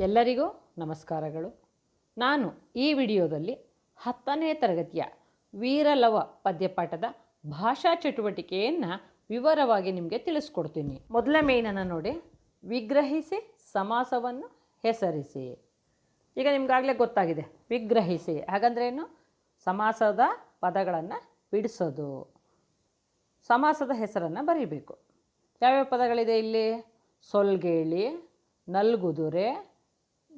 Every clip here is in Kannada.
ಎಲ್ಲರಿಗೂ ನಮಸ್ಕಾರಗಳು. ನಾನು ಈ ವಿಡಿಯೋದಲ್ಲಿ ಹತ್ತನೇ ತರಗತಿಯ ವೀರಲವ ಪದ್ಯಪಾಠದ ಭಾಷಾ ಚಟುವಟಿಕೆಯನ್ನು ವಿವರವಾಗಿ ನಿಮಗೆ ತಿಳಿಸ್ಕೊಡ್ತೀನಿ. ಮೊದಲ ಮೇನನ್ನು ನೋಡಿ. ವಿಗ್ರಹಿಸಿ ಸಮಾಸವನ್ನು ಹೆಸರಿಸಿ. ಈಗ ನಿಮ್ಗಾಗಲೇ ಗೊತ್ತಾಗಿದೆ. ವಿಗ್ರಹಿಸಿ. ಹಾಗಂದ್ರೆ ಏನು? ಸಮಾಸದ ಪದಗಳನ್ನು ಬಿಡಿಸೋದು. ಸಮಾಸದ ಹೆಸರನ್ನು ಬರೀಬೇಕು. ಯಾವ್ಯಾವ ಪದಗಳಿದೆ ಇಲ್ಲಿ? ಸೊಲ್ಗೇಳಿ, ನಲ್ಗುದುರೆ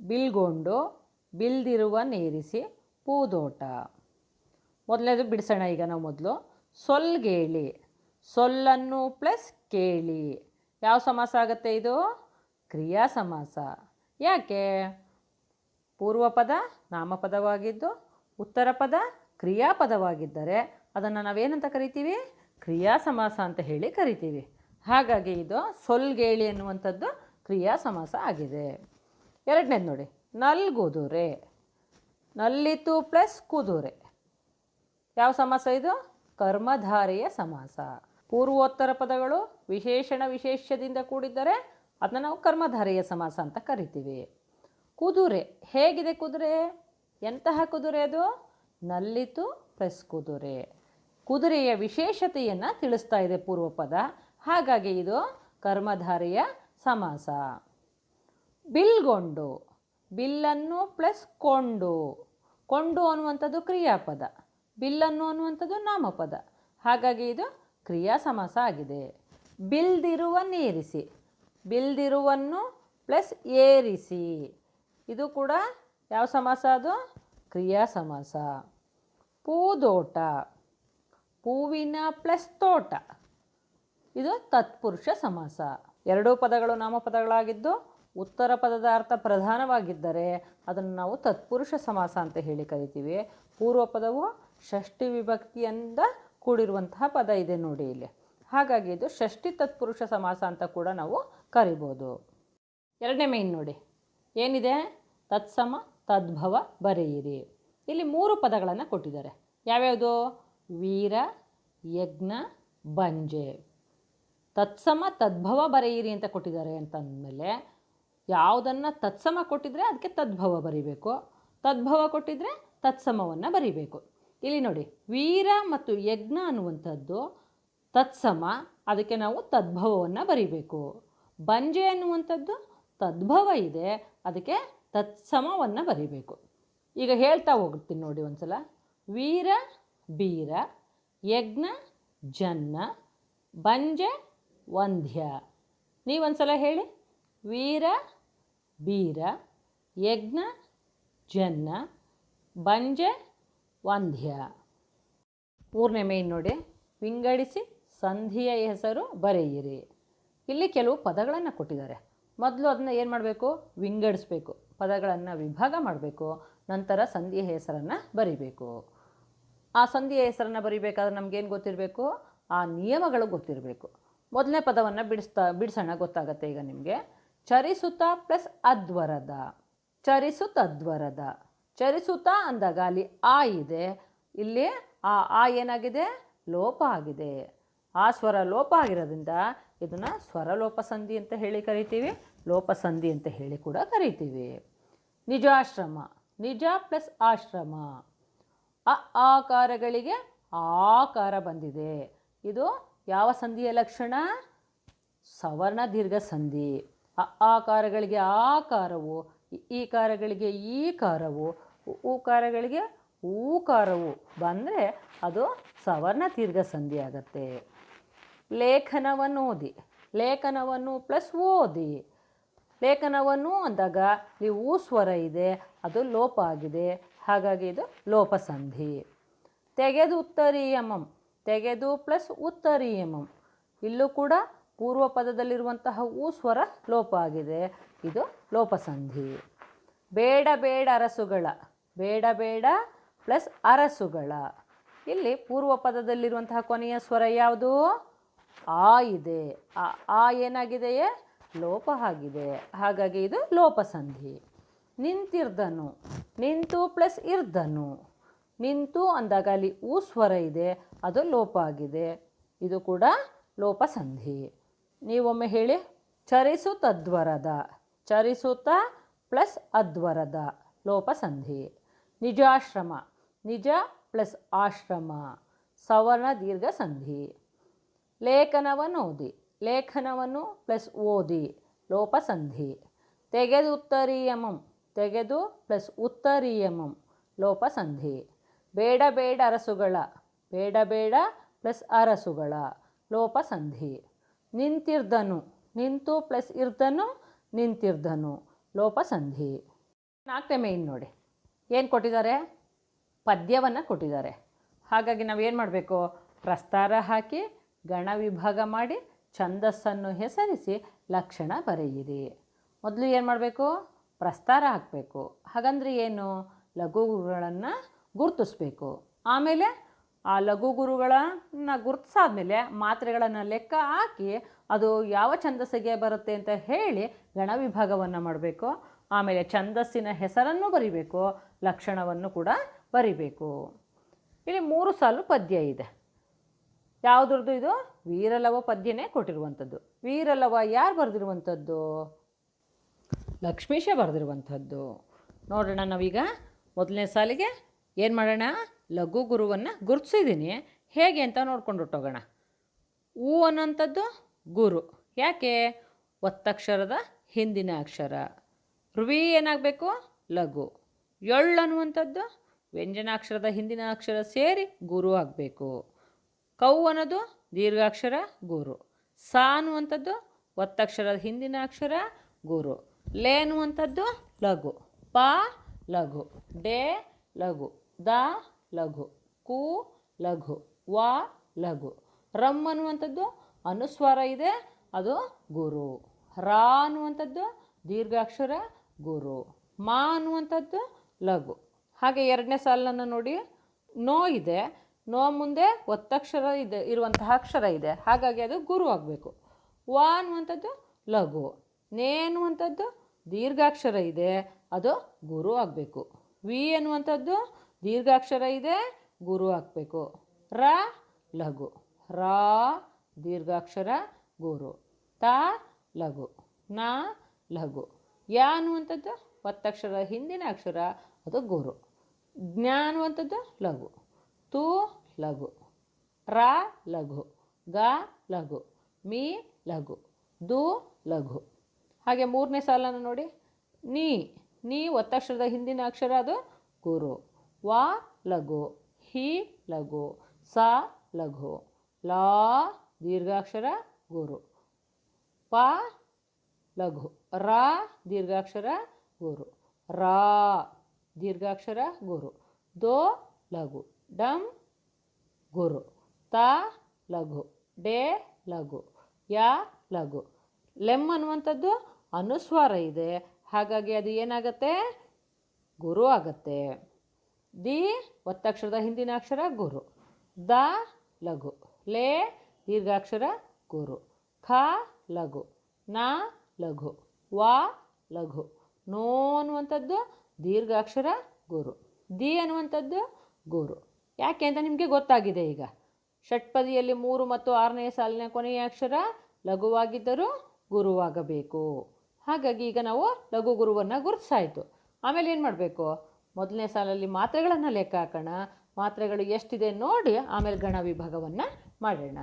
ಬಿಲ್ಗೊಂಡು ಬಿಲ್ದಿರುವ ನೇರಿಸಿ ಪೂದೋಟ. ಮೊದಲನೇದು ಬಿಡಿಸೋಣ ಈಗ ನಾವು ಮೊದಲು. ಸೊಲ್ಗೇಳಿ. ಸೊಲ್ಲನ್ನು ಪ್ಲಸ್ ಕೇಳಿ. ಯಾವ ಸಮಾಸ ಆಗುತ್ತೆ ಇದು? ಕ್ರಿಯಾ ಸಮಾಸ. ಯಾಕೆ? ಪೂರ್ವ ಪದ ನಾಮಪದವಾಗಿದ್ದು ಉತ್ತರ ಪದ ಕ್ರಿಯಾಪದವಾಗಿದ್ದರೆ ಅದನ್ನು ನಾವೇನಂತ ಕರಿತೀವಿ? ಕ್ರಿಯಾ ಸಮಾಸ ಅಂತ ಹೇಳಿ ಕರಿತೀವಿ. ಹಾಗಾಗಿ ಇದು ಸೊಲ್ಗೇಳಿ ಅನ್ನುವಂಥದ್ದು ಕ್ರಿಯಾ ಸಮಾಸ ಆಗಿದೆ. ಎರಡನೇದು ನೋಡಿ. ನಲ್ಗುದುರೆ ನಲ್ಲಿತು ಪ್ಲಸ್ ಕುದುರೆ. ಯಾವ ಸಮಾಸ ಇದು? ಕರ್ಮಧಾರೆಯ ಸಮಾಸ. ಪೂರ್ವೋತ್ತರ ಪದಗಳು ವಿಶೇಷಣ ವಿಶೇಷದಿಂದ ಕೂಡಿದ್ದರೆ ಅದನ್ನ ನಾವು ಕರ್ಮಧಾರೆಯ ಸಮಾಸ ಅಂತ ಕರಿತೀವಿ. ಕುದುರೆ. ಹೇಗಿದೆ ಕುದುರೆ? ಎಂತಹ ಕುದುರೆ ಅದು? ನಲ್ಲಿತು ಪ್ಲಸ್ ಕುದುರೆ. ಕುದುರೆಯ ವಿಶೇಷತೆಯನ್ನು ತಿಳಿಸ್ತಾ ಇದೆ ಪೂರ್ವ ಪದ ಹಾಗಾಗಿ ಇದು ಕರ್ಮಧಾರೆಯ ಸಮಾಸ. ಬಿಲ್ಗೊಂಡು ಬಿಲ್ಲನ್ನು ಪ್ಲಸ್ ಕೊಂಡು. ಕೊಂಡು ಅನ್ನುವಂಥದ್ದು ಕ್ರಿಯಾಪದ, ಬಿಲ್ಲನ್ನು ಅನ್ನುವಂಥದ್ದು ನಾಮಪದ. ಹಾಗಾಗಿ ಇದು ಕ್ರಿಯಾ ಸಮಾಸ ಆಗಿದೆ. ಬಿಲ್ದಿರುವ ನೀರಿಸಿ, ಬಿಲ್ದಿರುವನ್ನು ಪ್ಲಸ್ ಏರಿಸಿ. ಇದು ಕೂಡ ಯಾವ ಸಮಾಸ ಅದು? ಕ್ರಿಯಾ ಸಮಾಸ. ಪೂದೋಟ ಹೂವಿನ ಪ್ಲಸ್ ತೋಟ. ಇದು ತತ್ಪುರುಷ ಸಮಾಸ. ಎರಡೂ ಪದಗಳು ನಾಮಪದಗಳಾಗಿದ್ದು ಉತ್ತರ ಪದದ ಅರ್ಥ ಪ್ರಧಾನವಾಗಿದ್ದರೆ ಅದನ್ನು ನಾವು ತತ್ಪುರುಷ ಸಮಾಸ ಅಂತ ಹೇಳಿ ಕರಿತೀವಿ. ಪೂರ್ವ ಪದವು ಷಷ್ಠಿ ವಿಭಕ್ತಿಯಿಂದ ಕೂಡಿರುವಂತಹ ಪದ ಇದೆ ನೋಡಿ ಇಲ್ಲಿ. ಹಾಗಾಗಿ ಇದು ಷಷ್ಠಿ ತತ್ಪುರುಷ ಸಮಾಸ ಅಂತ ಕೂಡ ನಾವು ಕರಿಬೋದು. ಎರಡನೇ ಮೈನ್ ನೋಡಿ. ಏನಿದೆ? ತತ್ಸಮ ತದ್ಭವ ಬರೆಯಿರಿ. ಇಲ್ಲಿ ಮೂರು ಪದಗಳನ್ನು ಕೊಟ್ಟಿದ್ದಾರೆ. ಯಾವ್ಯಾವುದು? ವೀರ, ಯಜ್ಞ, ಬಂಜೆ. ತತ್ಸಮ ತದ್ಭವ ಬರೆಯಿರಿ ಅಂತ ಕೊಟ್ಟಿದ್ದಾರೆ ಅಂತಂದಮೇಲೆ ಯಾವುದನ್ನು ತತ್ಸಮ ಕೊಟ್ಟಿದ್ರೆ ಅದಕ್ಕೆ ತದ್ಭವ ಬರೀಬೇಕು. ತದ್ಭವ ಕೊಟ್ಟಿದ್ರೆ ತತ್ಸಮವನ್ನು ಬರೀಬೇಕು. ಇಲ್ಲಿ ನೋಡಿ, ವೀರ ಮತ್ತು ಯಜ್ಞ ಅನ್ನುವಂಥದ್ದು ತತ್ಸಮ, ಅದಕ್ಕೆ ನಾವು ತದ್ಭವವನ್ನು ಬರೀಬೇಕು. ಬಂಜೆ ಅನ್ನುವಂಥದ್ದು ತದ್ಭವ ಇದೆ, ಅದಕ್ಕೆ ತತ್ಸಮವನ್ನು ಬರೀಬೇಕು. ಈಗ ಹೇಳ್ತಾ ಹೋಗ್ತೀನಿ ನೋಡಿ ಒಂದ್ಸಲ. ವೀರ, ಬೀರ, ಯಜ್ಞ, ಜನ್ನ, ಬಂಜೆ ವಂಧ್ಯ ನೀವೊಂದು ಸಲ ಹೇಳಿ. ವೀರ, ಬೀರ, ಯಜ್ಞ, ಜನ್ನ ಬಂಜೆ ವಂಧ್ಯ ಮೂರನೇ ಮೇನ್ ನೋಡಿ, ವಿಂಗಡಿಸಿ ಸಂಧಿಯ ಹೆಸರು ಬರೆಯಿರಿ. ಇಲ್ಲಿ ಕೆಲವು ಪದಗಳನ್ನು ಕೊಟ್ಟಿದ್ದಾರೆ. ಮೊದಲು ಅದನ್ನ ಏನು ಮಾಡಬೇಕು? ವಿಂಗಡಿಸ್ಬೇಕು. ಪದಗಳನ್ನು ವಿಭಾಗ ಮಾಡಬೇಕು. ನಂತರ ಸಂಧಿಯ ಹೆಸರನ್ನು ಬರಿಬೇಕು. ಆ ಸಂಧಿಯ ಹೆಸರನ್ನು ಬರಿಬೇಕಾದ್ರೆ ನಮಗೇನು ಗೊತ್ತಿರಬೇಕು? ಆ ನಿಯಮಗಳು ಗೊತ್ತಿರಬೇಕು. ಮೊದಲನೇ ಪದವನ್ನು ಬಿಡಿಸ್ತಾ, ಬಿಡಿಸೋಣ ಗೊತ್ತಾಗತ್ತೆ ಈಗ ನಿಮಗೆ. ಚರಿಸುತ್ತ ಪ್ಲಸ್ ಅದ್ವರದ. ಚರಿಸುತ್ತ ಅದ್ವರದ. ಚರಿಸುತ್ತ ಅಂದಾಗ ಅಲ್ಲಿ ಆ ಇದೆ. ಇಲ್ಲಿ ಆ ಆ ಏನಾಗಿದೆ? ಲೋಪ ಆಗಿದೆ. ಆ ಸ್ವರ ಲೋಪ ಆಗಿರೋದ್ರಿಂದ ಇದನ್ನು ಸ್ವರಲೋಪ ಸಂಧಿ ಅಂತ ಹೇಳಿ ಕರಿತೀವಿ. ಲೋಪ ಸಂಧಿ ಅಂತ ಹೇಳಿ ಕೂಡ ಕರಿತೀವಿ. ನಿಜಾಶ್ರಮ. ನಿಜ ಪ್ಲಸ್ ಆಶ್ರಮ. ಅ, ಆಕಾರಗಳಿಗೆ ಆಕಾರ ಬಂದಿದೆ. ಇದು ಯಾವ ಸಂಧಿಯ ಲಕ್ಷಣ? ಸವರ್ಣ ದೀರ್ಘ ಸಂಧಿ. ಅ ಆಕಾರಗಳಿಗೆ ಆಕಾರವು ಈಕಾರಗಳಿಗೆ ಈಕಾರವು ಉ- ಊಕಾರಗಳಿಗೆ ಊಕಾರವು ಬಂದರೆ ಅದು ಸವರ್ಣ ತೀರ್ಘ ಸಂಧಿ ಆಗತ್ತೆ. ಲೇಖನವನ್ನು ಓದಿ, ಲೇಖನವನ್ನು ಪ್ಲಸ್ ಓದಿ. ಲೇಖನವನ್ನು ಅಂದಾಗ ಇಲ್ಲಿ ಊ ಸ್ವರ ಇದೆ, ಅದು ಲೋಪ ಆಗಿದೆ, ಹಾಗಾಗಿ ಇದು ಲೋಪ ಸಂಧಿ. ತೆಗೆದು ಉತ್ತರೀಯಮಂ, ತೆಗೆದು ಪ್ಲಸ್ ಉತ್ತರೀಯಮಂ, ಇಲ್ಲೂ ಕೂಡ ಪೂರ್ವ ಪದದಲ್ಲಿರುವಂತಹ ಊ ಸ್ವರ ಲೋಪ ಆಗಿದೆ. ಇದು ಲೋಪಸಂಧಿ. ಬೇಡ ಬೇಡ ಅರಸುಗಳ. ಬೇಡ ಬೇಡ ಪ್ಲಸ್ ಅರಸುಗಳ. ಇಲ್ಲಿ ಪೂರ್ವ ಪದದಲ್ಲಿರುವಂತಹ ಕೊನೆಯ ಸ್ವರ ಯಾವುದು? ಆ ಇದೆ. ಆ ಏನಾಗಿದೆಯೇ? ಲೋಪ ಆಗಿದೆ. ಹಾಗಾಗಿ ಇದು ಲೋಪಸಂಧಿ. ನಿಂತಿರ್ದನು. ನಿಂತು ಪ್ಲಸ್ ಇರ್ದನು. ನಿಂತು ಅಂದಾಗ ಅಲ್ಲಿ ಊ ಸ್ವರ ಇದೆ. ಅದು ಲೋಪ ಆಗಿದೆ. ಇದು ಕೂಡ ಲೋಪ ಸಂಧಿ ನೀವೊಮ್ಮೆ ಹೇಳಿ. ಚರಿಸು ತದ್ವರದ ಚರಿಸುತ ಪ್ಲಸ್ ಅದ್ವರದ. ಲೋಪಸಂಧಿ ನಿಜಾಶ್ರಮ. ನಿಜ ಪ್ಲಸ್ ಆಶ್ರಮ. ಸವರ್ಣ ದೀರ್ಘ ಸಂಧಿ. ಲೇಖನವನ್ನು ಓದಿ. ಲೇಖನವನ್ನು ಪ್ಲಸ್ ಓದಿ. ಲೋಪಸಂಧಿ ತೆಗೆದು ಉತ್ತರೀಯಮಂ. ತೆಗೆದು ಪ್ಲಸ್ ಉತ್ತರಿಯಮಂ. ಲೋಪಸಂಧಿ ಬೇಡ ಬೇಡ ಅರಸುಗಳ. ಬೇಡ ಬೇಡ ಪ್ಲಸ್ ಅರಸುಗಳ. ಲೋಪಸಂಧಿ ನಿಂತಿರ್ದನು. ನಿಂತು ಪ್ಲಸ್ ಇರ್ದನು, ನಿಂತಿರ್ದನು. ಲೋಪಸಂಧಿ ನಾಲ್ಕನೇ ಮೇಯ್ನ್ ನೋಡಿ. ಏನು ಕೊಟ್ಟಿದ್ದಾರೆ? ಪದ್ಯವನ್ನು ಕೊಟ್ಟಿದ್ದಾರೆ. ಹಾಗಾಗಿ ನಾವೇನು ಮಾಡಬೇಕು? ಪ್ರಸ್ತಾರ ಹಾಕಿ, ಗಣ ವಿಭಾಗ ಮಾಡಿ, ಛಂದಸ್ಸನ್ನು ಹೆಸರಿಸಿ ಲಕ್ಷಣ ಬರೆಯಿರಿ. ಮೊದಲು ಏನು ಮಾಡಬೇಕು? ಪ್ರಸ್ತಾರ ಹಾಕಬೇಕು. ಹಾಗಂದ್ರೆ ಏನು? ಲಘುಗಳನ್ನು ಗುರುತಿಸ್ಬೇಕು. ಆಮೇಲೆ ಆ ಲಘು ಗುರುಗಳನ್ನು ಗುರುತಿಸಾದ್ಮೇಲೆ ಮಾತ್ರೆಗಳನ್ನು ಲೆಕ್ಕ ಹಾಕಿ ಅದು ಯಾವ ಛಂದಸ್ಸಿಗೆ ಬರುತ್ತೆ ಅಂತ ಹೇಳಿ ಗಣ ವಿಭಾಗವನ್ನು ಮಾಡಬೇಕು. ಆಮೇಲೆ ಛಂದಸ್ಸಿನ ಹೆಸರನ್ನು ಬರಿಬೇಕು, ಲಕ್ಷಣವನ್ನು ಕೂಡ ಬರಿಬೇಕು. ಇಲ್ಲಿ ಮೂರು ಸಾಲು ಪದ್ಯ ಇದೆ. ಯಾವುದ್ರದ್ದು ಇದು? ವೀರಲವ ಪದ್ಯನೇ ಕೊಟ್ಟಿರುವಂಥದ್ದು. ವೀರಲವ ಯಾರು ಬರೆದಿರುವಂಥದ್ದು? ಲಕ್ಷ್ಮೀಶ ಬರೆದಿರುವಂಥದ್ದು. ನೋಡೋಣ ನಾವೀಗ ಮೊದಲನೇ ಸಾಲಿಗೆ ಏನು ಮಾಡೋಣ? ಲಘು ಗುರುವನ್ನು ಗುರುತಿಸಿದ್ದೀನಿ. ಹೇಗೆ ಅಂತ ನೋಡ್ಕೊಂಡು ಹೊಟ್ಟೋಗೋಣ. ಊ ಅನ್ನೋಂಥದ್ದು ಗುರು. ಯಾಕೆ? ಒತ್ತಕ್ಷರದ ಹಿಂದಿನ ಅಕ್ಷರ. ಋವಿ ಏನಾಗಬೇಕು? ಲಘು. ಎಳ್ಳು ಅನ್ನುವಂಥದ್ದು ವ್ಯಂಜನಾಕ್ಷರದ ಹಿಂದಿನ ಅಕ್ಷರ ಸೇರಿ ಗುರು ಆಗಬೇಕು. ಕೌ ಅನ್ನೋದು ದೀರ್ಘಾಕ್ಷರ ಗುರು. ಸಾ ಅನ್ನುವಂಥದ್ದು ಒತ್ತಕ್ಷರದ ಹಿಂದಿನ ಅಕ್ಷರ ಗುರು. ಲೇ ಅನ್ನುವಂಥದ್ದು ಲಘು. ಪ ಲಘು. ಡೇ ಲಘು. ದ ಲಘು. ಕು, ಲಘು. ವ, ಲಘು. ರಮ್ ಅನ್ನುವಂಥದ್ದು ಅನುಸ್ವಾರ ಇದೆ, ಅದು ಗುರು. ರಾ ಅನ್ನುವಂಥದ್ದು ದೀರ್ಘಾಕ್ಷರ ಗುರು. ಮಾ ಅನ್ನುವಂಥದ್ದು ಲಘು. ಹಾಗೆ ಎರಡನೇ ಸಾಲನ್ನು ನೋಡಿ, ನೋ ಇದೆ. ನೋ ಮುಂದೆ ಒತ್ತಕ್ಷರ ಇದೆ, ಇರುವಂತಹ ಅಕ್ಷರ ಇದೆ. ಹಾಗಾಗಿ ಅದು ಗುರು ಆಗಬೇಕು. ವಾ ಅನ್ನುವಂಥದ್ದು ಲಘು. ನೇ ಅನ್ನುವಂಥದ್ದು ದೀರ್ಘಾಕ್ಷರ ಇದೆ, ಅದು ಗುರು ಆಗಬೇಕು. ವಿ ಅನ್ನುವಂಥದ್ದು ದೀರ್ಘಾಕ್ಷರ ಇದೆ, ಗುರು ಆಗಬೇಕು ರ, ಲಘು. ರಾ, ದೀರ್ಘಾಕ್ಷರ, ಗುರು. ತ, ಲಘು. ನ, ಲಘು. ಯ ಅನ್ನುವಂಥದ್ದು ಒತ್ತಕ್ಷರ ಹಿಂದಿನ ಅಕ್ಷರ, ಅದು ಗುರು. ಜ್ಞ ಅನ್ನುವಂಥದ್ದು ಲಘು. ತು, ಲಘು. ರ, ಲಘು. ಗ, ಲಘು. ಮಿ, ಲಘು. ದು, ಲಘು. ಹಾಗೆ ಮೂರನೇ ಸಾಲನ್ನು ನೋಡಿ. ನೀ ನೀ ಒತ್ತಕ್ಷರದ ಹಿಂದಿನ ಅಕ್ಷರ ಅದು ಗುರು. ವ ಲಘು, ಹಿ ಲಘು, ಸ ಲಘು, ಲಾ ದೀರ್ಘಾಕ್ಷರ ಗುರು, ಪ ಲಘು, ರಾ ದೀರ್ಘಾಕ್ಷರ ಗುರು, ರಾ ದೀರ್ಘಾಕ್ಷರ ಗುರು, ದೋ ಲಘು, ಡಂ ಗುರು, ತ ಲಘು, ಡೇ ಲಘು, ಯ ಲಘು. ಲೆಮ್ ಅನ್ನುವಂಥದ್ದು ಅನುಸ್ವಾರ ಇದೆ. ಹಾಗಾಗಿ ಅದು ಏನಾಗತ್ತೆ? ಗುರು ಆಗತ್ತೆ. ದಿ ಒತ್ತಕ್ಷರದ ಹಿಂದಿನ ಅಕ್ಷರ ಗುರು. ದ ಲಘು. ಲೇ ದೀರ್ಘಾಕ್ಷರ ಗುರು. ಖ ಲಘು. ನ ಲಘು. ವ ಲಘು. ನೋ ಅನ್ನುವಂಥದ್ದು ದೀರ್ಘಾಕ್ಷರ ಗುರು. ದಿ ಅನ್ನುವಂಥದ್ದು ಗುರು. ಯಾಕೆ ಅಂತ ನಿಮಗೆ ಗೊತ್ತಾಗಿದೆ ಈಗ. ಷಟ್ಪದಿಯಲ್ಲಿ ಮೂರು ಮತ್ತು ಆರನೇ ಸಾಲಿನ ಕೊನೆಯ ಅಕ್ಷರ ಲಘುವಾಗಿದ್ದರೂ ಗುರುವಾಗಬೇಕು. ಹಾಗಾಗಿ ಈಗ ನಾವು ಲಘು ಗುರುವನ್ನು ಗುರುತಿಸಾಯಿತು. ಆಮೇಲೆ ಏನು ಮಾಡಬೇಕು? ಮೊದಲನೇ ಸಾಲಲ್ಲಿ ಮಾತ್ರೆಗಳನ್ನು ಲೆಕ್ಕ ಹಾಕೋಣ. ಮಾತ್ರೆಗಳು ಎಷ್ಟಿದೆ ನೋಡಿ ಆಮೇಲೆ ಗಣ ವಿಭಾಗವನ್ನು ಮಾಡೋಣ.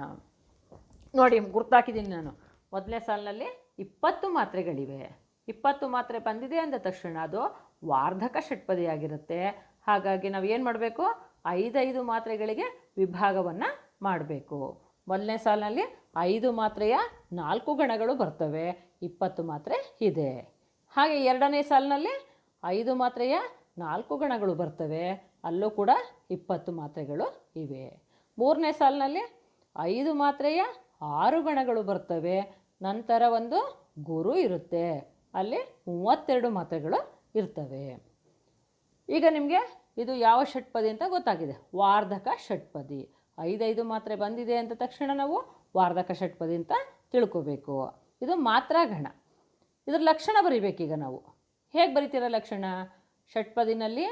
ನೋಡಿ, ಗುರ್ತಾಕಿದ್ದೀನಿ ನಾನು. ಮೊದಲನೇ ಸಾಲಿನಲ್ಲಿ ಇಪ್ಪತ್ತು ಮಾತ್ರೆಗಳಿವೆ. ಇಪ್ಪತ್ತು ಮಾತ್ರೆ ಬಂದಿದೆ ಅಂದ ತಕ್ಷಣ ಅದು ವಾರ್ಧಕ ಷಟ್ಪದಿಯಾಗಿರುತ್ತೆ. ಹಾಗಾಗಿ ನಾವು ಏನು ಮಾಡಬೇಕು? ಐದೈದು ಮಾತ್ರೆಗಳಿಗೆ ವಿಭಾಗವನ್ನು ಮಾಡಬೇಕು. ಮೊದಲನೇ ಸಾಲಿನಲ್ಲಿ ಐದು ಮಾತ್ರೆಯ ನಾಲ್ಕು ಗಣಗಳು ಬರ್ತವೆ. ಇಪ್ಪತ್ತು ಮಾತ್ರೆ ಇದೆ. ಹಾಗೆ ಎರಡನೇ ಸಾಲಿನಲ್ಲಿ ಐದು ಮಾತ್ರೆಯ ನಾಲ್ಕು ಗಣಗಳು ಬರ್ತವೆ, ಅಲ್ಲೂ ಕೂಡ ಇಪ್ಪತ್ತು ಮಾತ್ರೆಗಳು ಇವೆ. ಮೂರನೇ ಸಾಲಿನಲ್ಲಿ ಐದು ಮಾತ್ರೆಯ ಆರು ಗಣಗಳು ಬರ್ತವೆ, ನಂತರ ಒಂದು ಗುರು ಇರುತ್ತೆ, ಅಲ್ಲಿ ಮೂವತ್ತೆರಡು ಮಾತ್ರೆಗಳು ಇರ್ತವೆ. ಈಗ ನಿಮಗೆ ಇದು ಯಾವ ಷಟ್ಪದಿ ಅಂತ ಗೊತ್ತಾಗಿದೆ. ವಾರ್ಧಕ ಷಟ್ಪದಿ. ಐದೈದು ಮಾತ್ರೆ ಬಂದಿದೆ ಅಂತ ತಕ್ಷಣ ನಾವು ವಾರ್ಧಕ ಷಟ್ಪದಿ ಅಂತ ತಿಳ್ಕೋಬೇಕು. ಇದು ಮಾತ್ರ ಗಣ ಇದ್ರ ಲಕ್ಷಣ ಬರೀಬೇಕೀಗ ನಾವು. ಹೇಗೆ ಬರಿತೀರ ಲಕ್ಷಣ? ಷಟ್ಪದಿನಲ್ಲಿ,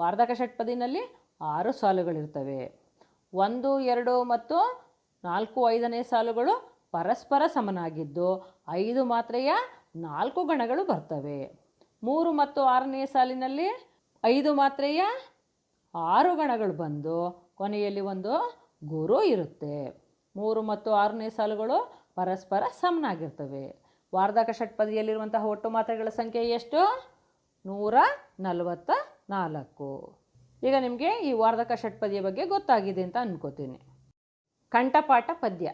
ವಾರ್ಧಕ ಷಟ್ಪದಿನಲ್ಲಿ ಆರು ಸಾಲುಗಳಿರ್ತವೆ ಒಂದು, ಎರಡು ಮತ್ತು ನಾಲ್ಕು, ಐದನೇ ಸಾಲುಗಳು ಪರಸ್ಪರ ಸಮನಾಗಿದ್ದು, ಐದು ಮಾತ್ರೆಯ ನಾಲ್ಕು ಗಣಗಳು ಬರ್ತವೆ. ಮೂರು ಮತ್ತು ಆರನೇ ಸಾಲಿನಲ್ಲಿ ಐದು ಮಾತ್ರೆಯ ಆರು ಗಣಗಳು ಬಂದು, ಕೊನೆಯಲ್ಲಿ ಒಂದು ಗುರು ಇರುತ್ತೆ. ಮೂರು ಮತ್ತು ಆರನೇ ಸಾಲುಗಳು ಪರಸ್ಪರ ಸಮನಾಗಿರ್ತವೆ. ವಾರ್ಧಕ ಷಟ್ಪದಿಯಲ್ಲಿರುವಂತಹ ಒಟ್ಟು ಮಾತ್ರೆಗಳ ಸಂಖ್ಯೆ ಎಷ್ಟು? ನೂರ ನಲವತ್ತ ನಾಲ್ಕು. ಈಗ ನಿಮಗೆ ಈ ವಾರ್ಧಕ ಷಟ್ಪದಿಯ ಬಗ್ಗೆ ಗೊತ್ತಾಗಿದೆ ಅಂತ ಅನ್ಕೋತೀನಿ. ಕಂಠಪಾಠ ಪದ್ಯ.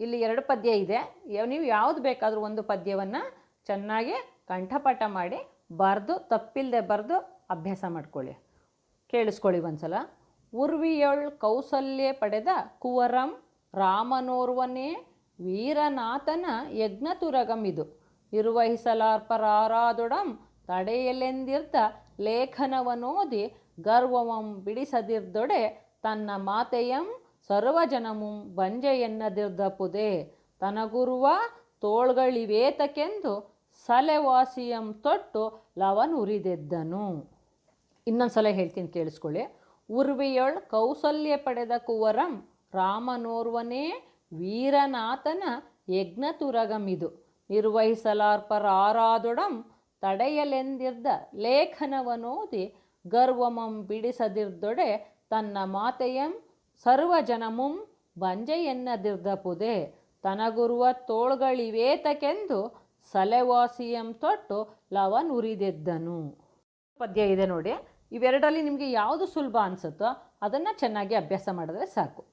ಇಲ್ಲಿ ಎರಡು ಪದ್ಯ ಇದೆ. ನೀವು ಯಾವುದು ಬೇಕಾದರೂ ಒಂದು ಪದ್ಯವನ್ನು ಚೆನ್ನಾಗಿ ಕಂಠಪಾಠ ಮಾಡಿ, ಬರೆದು ತಪ್ಪಿಲ್ಲದೆ ಬರೆದು ಅಭ್ಯಾಸ ಮಾಡ್ಕೊಳ್ಳಿ. ಕೇಳಿಸ್ಕೊಳ್ಳಿ ಒಂದ್ಸಲ. ಉರ್ವಿಯೊಳ್ ಕೌಸಲ್ಯ ಪಡೆದ ಕುವರಂ ರಾಮನೋರ್ವನೇ ವೀರನಾಥನ ಯಜ್ಞತುರಗಮಿದು ನಿರ್ವಹಿಸಲಾರ್ಪರಾರಾದೊಡಂ ತಡೆಯಲೆಂದಿರ್ದ ಲೇಖನವನೋದಿ ಗರ್ವವಂ ಬಿಡಿಸದಿರ್ದೊಡೆ ತನ್ನ ಮಾತೆಯಂ ಸರ್ವಜನಮುಂ ಬಂಜೆಯನ್ನದಿರ್ದಪುದೆ. ತನಗುರುವ ತೋಳ್ಗಳಿವೇತಕೆಂದು ಸಲೆವಾಸಿಯಂ ತೊಟ್ಟು ಲವನುರಿದೆದ್ದನು. ಇನ್ನೊಂದು ಸಲ ಹೇಳ್ತೀನಿ ಕೇಳಿಸ್ಕೊಳ್ಳಿ. ಉರ್ವಿಯೊಳ್ ಕೌಸಲ್ಯ ಪಡೆದ ಕುವರಂ ರಾಮನೋರ್ವನೇ ವೀರನಾಥನ ಯಜ್ಞತುರಗಮಿದು. ನಿರ್ವಹಿಸಲಾರ್ಪರಾರಾದೊಡಂ ತಡೆಯಲೆಂದಿರ್ದ ಲೇಖನವನೋದಿ ಗರ್ವಮಂ ಬಿಡಿಸದಿರ್ದೊಡೆ ತನ್ನ ಮಾತೆಯಂ ಸರ್ವಜನಮುಂ ಬಂಜೆಯನ್ನದಿರ್ದಪುದೆ. ತನಗುರುವ ತೋಳ್ಗಳಿವೇತಕೆಂದು ಸಲೆವಾಸಿಯಂ ತೊಟ್ಟು ಲವನುರಿದೆದ್ದನು. ಪದ್ಯ ಇದೆ ನೋಡಿ. ಇವೆರಡರಲ್ಲಿ ನಿಮಗೆ ಯಾವುದು ಸುಲಭ ಅನಿಸುತ್ತೋ ಅದನ್ನು ಚೆನ್ನಾಗಿ ಅಭ್ಯಾಸ ಮಾಡಿದ್ರೆ ಸಾಕು.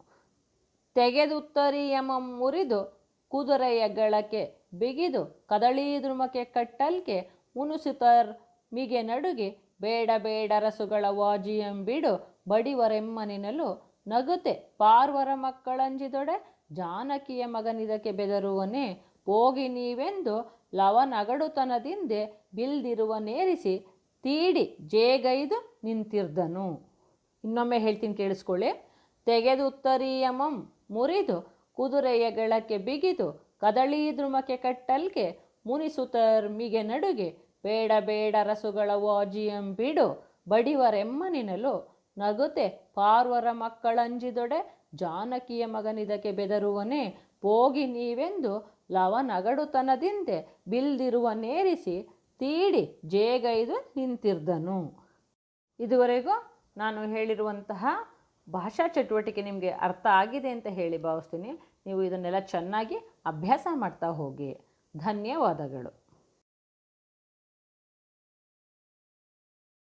ತೆಗೆದುತ್ತರಿಯಮಂ ಮುರಿದು ಕುದುರೆಯ ಗಳಕ್ಕೆ ಬಿಗಿದು ಕದಳಿ ದ್ರುಮಕ್ಕೆ ಕಟ್ಟಲ್ಕೆ ಮುನುಸುತರ್ ಮಿಗೆ ನಡುಗೆ ಬೇಡ ಬೇಡ ರಸುಗಳ ವಾಜಿಯಂ ಬಿಡು ಬಡಿವರೆಮ್ಮನಿನಲು ನಗುತೆ. ಪಾರ್ವರ ಮಕ್ಕಳಂಜಿದೊಡೆ ಜಾನಕಿಯ ಮಗನಿದಕ್ಕೆ ಬೆದರುವನೇ. ಹೋಗಿ ನೀವೆಂದು ಲವನಗಡುತನದಿಂದೆ ಬಿಲ್ದಿರುವ ನೇರಿಸಿ ತೀಡಿ ಜೇಗೈದು ನಿಂತಿರ್ದನು. ಇನ್ನೊಮ್ಮೆ ಹೇಳ್ತೀನಿ ಕೇಳಿಸ್ಕೊಳ್ಳಿ. ತೆಗೆದು ಉತ್ತರೀಯಮಂ ಮುರಿದು ಕುದುರೆಯ ಗೆಳಕ್ಕೆ ಬಿಗಿದು ಕದಳಿ ದ್ರುಮಕ್ಕೆ ಕಟ್ಟಲ್ಕೆ ಮುನಿಸುತರ್ ಮಿಗೆ ನಡುಗೆ, ಬೇಡ ಬೇಡ ರಸುಗಳ ವಾಜಿಯಂ ಬಿಡು, ಬಡಿವರೆಮ್ಮನಿನಲು ನಗುತೆ, ಪಾರ್ವರ ಮಕ್ಕಳಂಜಿದೊಡೆ ಜಾನಕಿಯ ಮಗನಿದಕ್ಕೆ ಬೆದರುವನೇ ಹೋಗಿ ನೀವೆಂದು ಲವನಗಡುತನದಿಂದೆ ಬಿಲ್ದಿರುವ ನೇರಿಸಿ ತೀಡಿ ಜೇಗೈದು ನಿಂತಿರ್ದನು. ಇದುವರೆಗೂ ನಾನು ಹೇಳಿರುವಂತಹ ಭಾಷಾ ಚಟುವಟಿಕೆ ನಿಮಗೆ ಅರ್ಥ ಆಗಿದೆ ಅಂತ ಹೇಳಿ ಭಾವಿಸ್ತೀನಿ. ನೀವು ಇದನ್ನೆಲ್ಲ ಚೆನ್ನಾಗಿ ಅಭ್ಯಾಸ ಮಾಡ್ತಾ ಹೋಗಿ. ಧನ್ಯವಾದಗಳು.